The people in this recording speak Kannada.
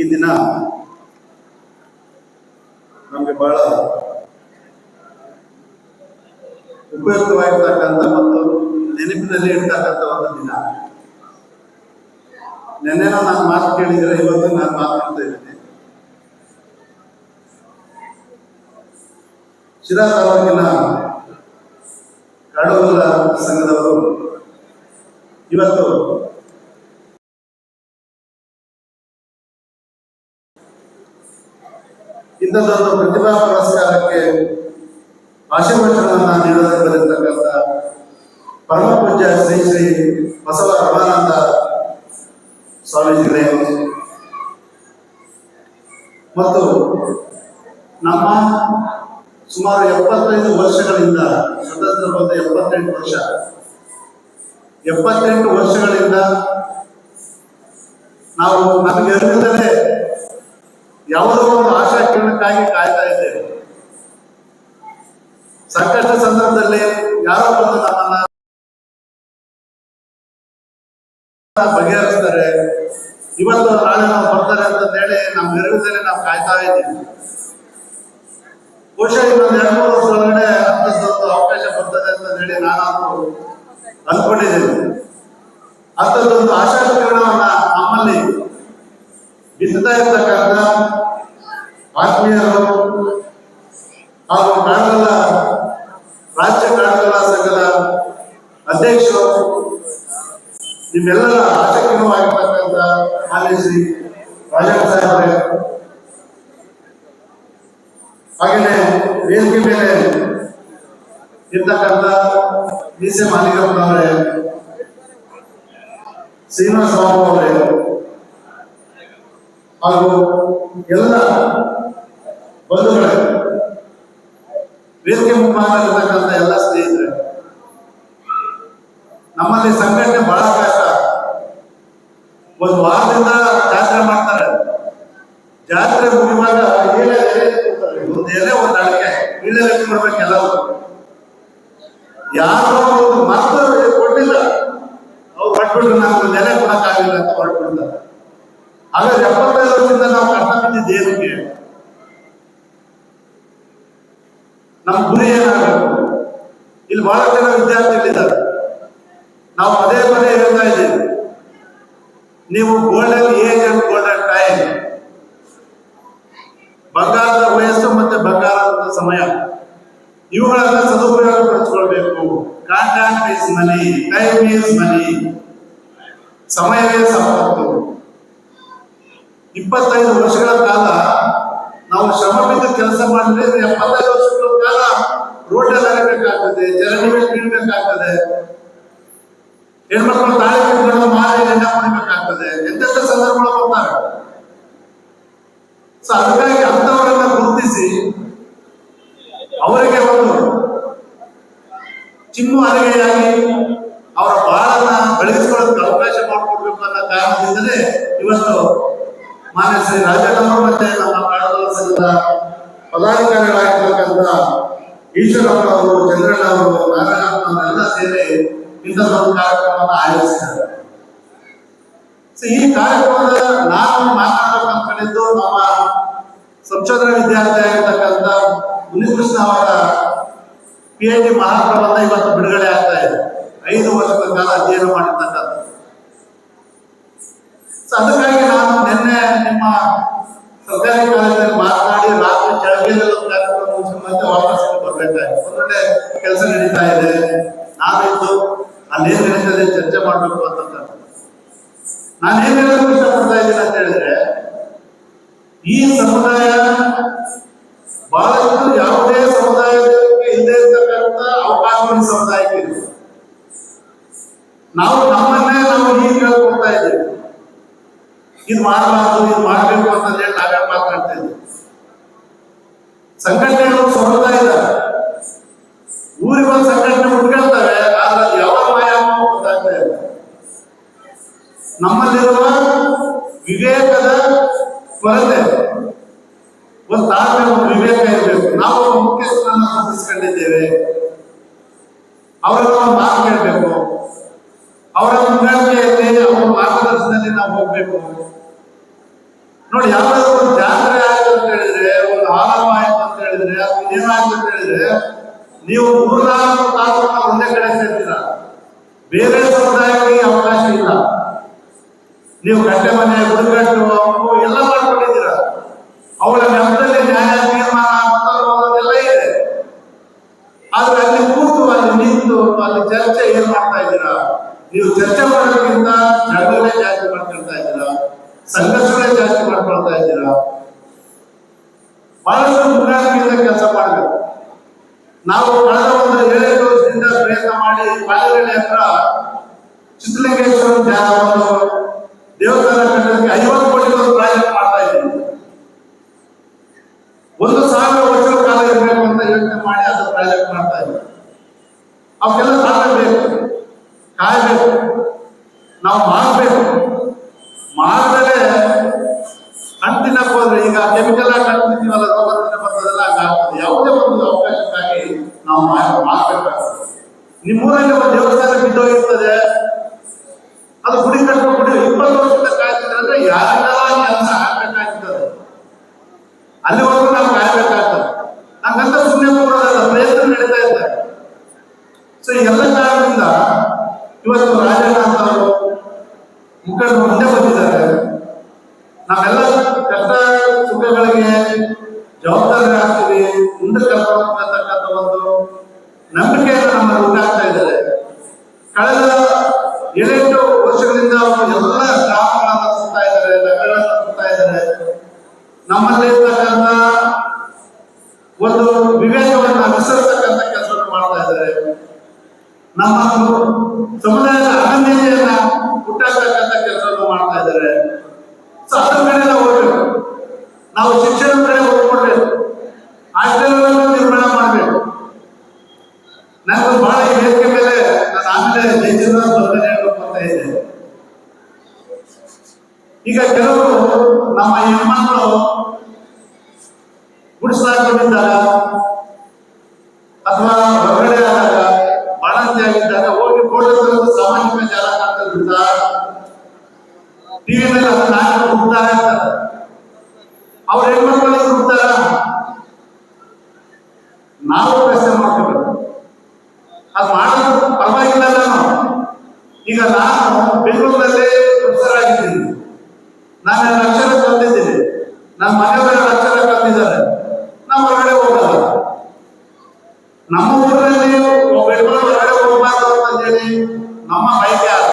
ಈ ದಿನ ನಮಗೆ ಬಹಳ ಉಪಯುಕ್ತವಾಗಿರ್ತಕ್ಕಂಥ ಮತ್ತು ನೆನಪಿನಲ್ಲಿ ಇರ್ತಕ್ಕಂಥ ಒಂದು ದಿನ. ನೆನ್ನೆನೋ ನಾನು ಮಾತು ಕೇಳಿದರೆ ಇವತ್ತು ನಾನು ಮಾತಾಡ್ತಾ ಇದ್ದೀನಿ. ಶಿರಾ ತಾಲೂಕಿನ ಕಡೂರ ಸಂಘದವರು ಇವತ್ತು ಇಂಥದ್ದೊಂದು ಪ್ರತಿಭಾ ಪುರಸ್ಕಾರಕ್ಕೆ ಆಶೀರ್ವಚನವನ್ನು ನೀಡೋದಕ್ಕೆ ಬಂದಿರತಕ್ಕಂಥ ಪರಮ ಪೂಜ್ಯ ಶ್ರೀ ಶ್ರೀ ಬಸವ ರಮಾನಂದ ಸ್ವಾಮೀಜಿಗಳೇ. ಮತ್ತು ನಮ್ಮ ಸುಮಾರು ಎಪ್ಪತ್ತೈದು ವರ್ಷಗಳಿಂದ, ಸ್ವತಂತ್ರ ಬಂದ ಎಪ್ಪತ್ತೆಂಟು ವರ್ಷ. ಎಪ್ಪತ್ತೆಂಟು ವರ್ಷಗಳಿಂದ ನಾವು ನಮಗೆ ಯಾವುದೋ ಒಂದು ಆಶಾ ಕಿರಣಕ್ಕಾಗಿ ಕಾಯ್ತಾ ಇದ್ದೇವೆ. ಸಂಕಷ್ಟ ಸಂದರ್ಭದಲ್ಲಿ ಯಾರೋ ಬಂದು ನಮ್ಮನ್ನ ಬಗೆಹರಿಸ್ತಾರೆ. ಇವತ್ತು ನಾಳೆ ನಾವು ಬರ್ತಾರೆ ಅಂತ ಹೇಳಿ ನಮ್ಮ ನೆರವಿನಲ್ಲಿ ನಾವು ಕಾಯ್ತಾ ಇದ್ದೀವಿ. ಬಹುಶಃ ಇನ್ನೊಂದು ಎರಡು, ಮೂರು ವರ್ಷ ಒಳಗಡೆ ಅಂತದ್ದೊಂದು ಅವಕಾಶ ಬರ್ತದೆ ಅಂತ ಹೇಳಿ ನಾನು ಅನ್ಕೊಂಡಿದ್ದೇನೆ. ಅಂತದ್ದೊಂದು ಆಶಾ ಕಿರಣವನ್ನ ನಮ್ಮಲ್ಲಿ ಬಿತ್ತಾ ಇರ್ತಕ್ಕಂಥ ಆತ್ಮೀಯರು ಹಾಗೂ ಕಾಡಗಲ ರಾಜ್ಯ ಕಾಡಗಲ ಸಂಘದ ಅಧ್ಯಕ್ಷರು, ನಿಮ್ಮೆಲ್ಲರ ಆಶಾಕಿರಣವಾಗಿರ್ತಕ್ಕಂಥ ಮಾನ್ಯ ಶ್ರೀ ರಾಜಣ್ಣ ಸಾಹೇಬ್ರೆ ಹಾಗೆಯೇ ವೇದಿಕೆ ಮೇಲೆ ಇರ್ತಕ್ಕಂಥ ಮೀಸೆ ಮಾಲಿಕಪ್ಪನವರೇ ಶ್ರೀನಿವಾಸ ಬಾಬು ಅವರೇ, ಹಾಗೂ ಎಲ್ಲ ಬಂಧುಗಳೇ ವೇದಿಕೆ ಮುಂಭಾಗ ಇರತಕ್ಕಂಥ ಎಲ್ಲ ಸ್ನೇಹಿತರೆ, ನಮ್ಮಲ್ಲಿ ಸಂಘಟನೆ ಬಹಳ ಕಷ್ಟ. ಒಂದು ವಾರದಿಂದ ಜಾತ್ರೆ ಮಾಡ್ತಾರೆ. ಜಾತ್ರೆ ಮುಗಿವಾಗ. ಒಂದು ಎಲೆ, ಒಂದು ಅಡಿಕೆ. ಈಳೆ ಎಲೆ ಕೊಡ್ಬೇಕು ಎಲ್ಲರೂ. ಯಾರೋ ಒಂದು ಮಾತು ಕೊಟ್ಟಿಲ್ಲ, ಅವ್ರು ಹೊಟ್ಬಿಟ್ರು ನಾವು ಒಂದು ಎಲೆ ಅಂತ ಹೊರಟ್ಬಿಡ್ತಾರೆ ಹಾಗಾದ್ರೆ ಎಪ್ಪತ್ತೈದು ವರ್ಷದಿಂದ ನಾವು ಕಷ್ಟ ಬಿದ್ದಿದ್ದು ನಮ್ಮ ಗುರಿ ಏನಾಗಬೇಕು ಇಲ್ಲಿ ಬಹಳ ಜನ ವಿದ್ಯಾರ್ಥಿಗಳಿದ್ದಾರೆ. ನಾವು ಪದೇ ಪದೇ ಹೇಳ್ತಾ ಇದ್ದೀವಿ. ನೀವು golden age and golden time ಬಂಗಾರದ ವಯಸ್ಸು ಮತ್ತೆ ಬಂಗಾರದ ಸಮಯ. ಇವುಗಳನ್ನ ಸದುಪಯೋಗ ಪಡಿಸ್ಕೊಳ್ಬೇಕು. Contact is money time is money ಸಮಯವೇ ಸಂಪತ್ತು ಇಪ್ಪತ್ತೈದು ವರ್ಷಗಳ ಕಾಲ ನಾವು ಶ್ರಮ ಬಿದ್ದು ಕೆಲಸ ಮಾಡಿದ್ರೆ ವರ್ಷಗಳ ಕಾಲ ರೋಡಲ್ಲಿ ಹರಬೇಕಾಗ್ತದೆ ಚರಂಡಿ ಬೀಳ್ಬೇಕಾಗ್ತದೆ ಹೆಣ್ಮಕ್ಳು ತಾಳಿ ಕಟ್ಕೊಂಡು ಮಾರಿ ಗಂಡ ಮಾಡಬೇಕಾಗ್ತದೆ ಎಂತೆಂತ ಸಂದರ್ಭಗಳು ಬರ್ತಾರೆ. ಸೊ ಅದಕ್ಕಾಗಿ ಅಂತವರನ್ನ ಗುರುತಿಸಿ, ಅವರಿಗೆ ಒಂದು ಚಿಮ್ಮು ಅರಿಗೆಯಾಗಿ ಅವರ ಬಾಳನ್ನ ಬೆಳೆಸಿಕೊಳ್ಳೋದಕ್ಕೆ ಅವಕಾಶ ಮಾಡಿಕೊಡ್ಬೇಕು ಅನ್ನೋ ಕಾರಣದಿಂದಲೇ ಇವತ್ತು ಮಾನ್ಯ ಶ್ರೀ ರಾಜಣ್ಣವರು ಮತ್ತೆ ನಮ್ಮ ಕಾಡಲ ಸಂಘದ ಪದಾಧಿಕಾರಿಗಳಾಗಿರ್ತಕ್ಕಂಥ ಈಶ್ವರಪ್ಪನವರು ಚಂದ್ರಣ್ಣವರು ನಾರಾಯಣಪ್ಪನವರು ಎಲ್ಲ ಇಂತಹ ಒಂದು ಕಾರ್ಯಕ್ರಮವನ್ನು ಆಯೋಜಿಸಿದ್ದಾರೆ ಈ ಕಾರ್ಯಕ್ರಮದ ನಾನು ಮಾತನಾಡಬೇಕು ಅನ್ಕೊಂಡಿದ್ದು ನಮ್ಮ ಸಂಶೋಧನಾ ವಿದ್ಯಾರ್ಥಿ ಆಗಿರ್ತಕ್ಕಂಥ ಮುನಿಕೃಷ್ಣ ಅವರ ಪಿ ಎಚ್ ಡಿ ಮಹಾಪ್ರಬಂಧ ಇವತ್ತು ಬಿಡುಗಡೆ ಆಗ್ತಾ ಇದೆ. ಐದು ವರ್ಷಗಳ ಕಾಲ ಅಧ್ಯಯನ ಮಾಡಿರ್ತಕ್ಕಂಥ ಅದಕ್ಕಾಗಿ ನಾನು ನಿನ್ನೆ ನಿಮ್ಮ ಸರ್ಕಾರಿ ಕಾಲೇಜಲ್ಲಿ ಮಾತನಾಡಿ ರಾತ್ರಿ ಕೆಳಗೆ ಕಾರ್ಯಕ್ರಮ ಮುಗಿಸ್ಕೊಂಡು ಮತ್ತೆ ವಾಪಸ್ ಬರ್ಬೇಕಾಯ್ತು. ಒಂದೊಳ್ಳೆ ಕೆಲಸ ನಡೀತಾ ಇದೆ. ಅಲ್ಲೇನು ನಡೆದಿದೆ ಚರ್ಚೆ ಮಾಡಬೇಕು ಅಂತ ನಾನೇನ್ ಹೇಳಕ್ ಇಷ್ಟಪಡ್ತಾ ಇದ್ದೀನಿ ಅಂತ ಹೇಳಿದ್ರೆ, ಈ ಸಮುದಾಯ ಬಹಳಷ್ಟು ಯಾವುದೇ ಸಮುದಾಯಕ್ಕೆ ಹಿಂದೆ ಇರ್ತಕ್ಕಂಥ ಅವಕಾಶವನ್ನು ಸಮುದಾಯಕ್ಕೆ ಇದೆ. ನಾವು ನಮ್ಮನ್ನೇ ನಾವು ಈಗ ಕೇಳ್ಕೊಳ್ತಾ ಇದ್ದೀವಿ. ಇದು ಮಾಡಬಾರ್ದು, ಇದು ಮಾಡಬೇಕು ಅಂತ ಹೇಳಿ ನಾವೇ ಮಾತನಾಡ್ತಾ ಇದ್ದೀವಿ. ಸಂಘಟನೆಗಳು ಸಮುದಾಯ ನಮ್ಮಲ್ಲಿರುವ ವಿವೇಕದ ಕೊರತೆ. ಒಂದು ತಾಳ್ಮೆ ಒಂದು ವಿವೇಕ ಇರಬೇಕು. ನಾವು ಮುಖ್ಯಸ್ಥರನ್ನ ಅವರನ್ನು ಅವರನ್ನ ಒಂದು ಮಾತು ಕೇಳಬೇಕು. ಅವರ ಮುನ್ನಡೆಯಲ್ಲಿ ಅವರ ಮಾರ್ಗದರ್ಶನದಲ್ಲಿ ನಾವು ಹೋಗ್ಬೇಕು. ನೋಡಿ, ಯಾವ್ದಾದ್ರು ಒಂದು ಜಾತ್ರೆ ಆಯ್ತು ಅಂತ ಹೇಳಿದ್ರೆ, ಒಂದು ಆರಾಮ ಆಯ್ತು ಅಂತ ಹೇಳಿದ್ರೆ, ಅದು ಏನಾಯ್ತು ಅಂತ ಹೇಳಿದ್ರೆ, ನೀವು ಮೂರ್ನಾಲ್ಕು ತಾಸು ಒಂದೇ ಕಡೆ ಸೇರ್ತೀರ? ಬೇರೆ ಸಮುದಾಯಕ್ಕೆ ಅವಕಾಶ ಇಲ್ಲ. ನೀವು ಕಟ್ಟೆ ಮನೆ ಗುಡಿಗಟ್ಟು ಅವು ಎಲ್ಲ ಮಾಡ್ಕೊಂಡಿದ್ದೀರ ಅವಳ ನೆಪದಲ್ಲಿ ನ್ಯಾಯ ತೀರ್ಮಾನ ಎಲ್ಲ ಇದೆ ಆದ್ರೆ ಅಲ್ಲಿ ಕೂತು ಅಲ್ಲಿ ನಿಂತು ಅಲ್ಲಿ ಚರ್ಚೆ ಏನ್ ಮಾಡ್ತಾ ಇದ್ದೀರಾ ನೀವು ಚರ್ಚೆ ಮಾಡೋದಕ್ಕಿಂತ ಜಗಳೇ ಜಾಸ್ತಿ ಮಾಡ್ಕೊಳ್ತಾ ಇದ್ದೀರಾ ಸಂಘರ್ಷಗಳೇ ಜಾಸ್ತಿ ಮಾಡ್ಕೊಳ್ತಾ ಇದ್ದೀರಾ ಬಹಳಷ್ಟು ಮುನ್ನೆಚ್ಚರಿಕೆಯಿಂದ ಕೆಲಸ ಮಾಡಬೇಕು ನಾವು ಕಳೆದ ಒಂದು ಏಳೆಂಟು ವರ್ಷದಿಂದ ಪ್ರಯತ್ನ ಮಾಡಿ ಬಾಳೆಹಳ್ಳಿ ಹತ್ರ ಚಿತ್ರಲಿಂಗೇಶ್ವರ ಧ್ಯಾನ ಒಂದು ದೇವಸ್ಥಾನ ಕಟ್ಟೋದಕ್ಕೆ ಐವತ್ತು ಕೋಟಿ ಒಂದು ಪ್ರಾಜೆಕ್ಟ್ ಮಾಡ್ತಾ ಇದ್ದೀವಿ ಒಂದು ಸಾವಿರ ಇರಬೇಕು ಅಂತ ಯೋಚನೆ ಮಾಡಿ ಅದು ಪ್ರಾಜೆಕ್ಟ್ ಮಾಡ್ತಾ ಇದ್ದೀವಿ ಅವಕ್ಕೆಲ್ಲ ತಾಳ್ಮೆ ಕಾಯಬೇಕು. ನಾವು ಮಾಡಬೇಕು. ಮಾಡಿದ್ರೆ ಅಂಟಿನ ಹೋದ್ರೆ ಈಗ ಕೆಮಿಕಲ್ ಆಗಿ ಅಂಟಿದ್ದೀವಲ್ಲ ರೋಗದಿಂದ ಬರ್ತದೆಲ್ಲ ಹಂಗಾಗ್ತದೆ ಯಾವುದೇ ಒಂದು ಅವಕಾಶಕ್ಕಾಗಿ ನಾವು ಮಾಡಬೇಕಾಗ್ತದೆ ನಿಮ್ಮೂರಲ್ಲಿ ಒಂದು ದೇವಸ್ಥಾನ ಬಿದ್ದೋಗಿರ್ತದೆ. ಅದು ಗುಡಿ ಕಟ್ಟಬೇಕು ಗುಡಿ ಇಪ್ಪತ್ತು ವರ್ಷದಿಂದ ಕಾಯ್ತಿದ್ರೆ ಅಂದ್ರೆ ಯಾರಿಗೆಲ್ಲ ಕೆಲಸ ಆಗ್ಬೇಕಾಗ್ತದೆ ಅಲ್ಲಿವರೆಗೂ ನಾವು ಕಾಯ್ಬೇಕಾಗ್ತದೆ ಹಂಗಂತ ಸುಮ್ಮನೆ ಕೂರೋದಲ್ಲ ಪ್ರಯತ್ನ ನಡೀತಾ ಇದ್ದಾರೆ ಸೊ ಈ ಎಲ್ಲ ಕಾರಣದಿಂದ ಇವತ್ತು ರಾಜಣ್ಣ ಅಂತವರು ಮುಖಂಡರು ಮುಂದೆ ಬಂದಿದ್ದಾರೆ ನಾವೆಲ್ಲ ಕಷ್ಟ ಸುಖಗಳಿಗೆ ಜವಾಬ್ದಾರಿ ಆಗ್ತೀವಿ ಹೋಗ್ತಕ್ಕಂಥ ಒಂದು ನಂಬಿಕೆಯನ್ನು ನಮ್ಮಲ್ಲಿ ಉಂಟಾಗ್ತಾ ಇದ್ದಾರೆ. ಕಳೆದ ಏಳೆಂಟು ವರ್ಷಗಳಿಂದ ಎಲ್ಲ ಗ್ರಾಮಗಳನ್ನ ಸುತ್ತಾ ಇದ್ದಾರೆ, ನಗರಗಳನ್ನ ಸುತ್ತಾ ಇದ್ದಾರೆ. ನಮ್ಮಲ್ಲಿ ಇರ್ತಕ್ಕಂಥ ಒಂದು ವಿವೇಕವನ್ನು ಅನುಸರಿಸತಕ್ಕಂಥ ಕೆಲಸವನ್ನು ಮಾಡ್ತಾ ಇದ್ದಾರೆ. ನಮ್ಮ ಸಮುದಾಯದ ಅನನ್ಯತೆಯನ್ನ ಹುಟ್ಟಾಕ್ತಕ್ಕಂಥ ಕೆಲಸವನ್ನು ಮಾಡ್ತಾ ಇದ್ದಾರೆ. ಸೊ ನಾವು ಹೋಗ್ಬೇಕು. ನಾವು ನನಗೆ ಬಹಳ ಈ ವೇದಿಕೆ ಮೇಲೆ ನಾನು ಆಮೇಲೆ ಜಯಚಂದ್ರ ಹೇಳಬೇಕು ಅಂತ ಈಗ ಕೆಲವರು ನಮ್ಮ ಹೆಣ್ಮಕ್ಳು ಗುಡಿಸಲಾಕೊಂಡಿದ್ದಾಗ ಅಥವಾ ಹೊರಗಡೆ ಆದಾಗ ಬಾಣಂತಿ ಆಗಿದ್ದಾಗ ಹೋಗಿ ಫೋಟೋ ತೆಗೆದು ಸಾಮಾಜಿಕ ಜಾಲತಾಣದಿಂದ ಟಿವಿ ಮೇಲೆ ಅದನ್ನ ಹಾಕಿ ಹುಡ್ತಾ ಇರ್ತಾರೆ ಅವ್ರ ಹುಡ್ತಾರ ನಾವು ಈಗ ನಾನು ಬೆಂಗಳೂರಿನಲ್ಲಿ ಪ್ರೊಫೆಸರ್ ಆಗಿದ್ದೀನಿ. ನಾನು ಅಕ್ಷರ ನಮ್ಮ ನನ್ನ ಮನೆಯವರ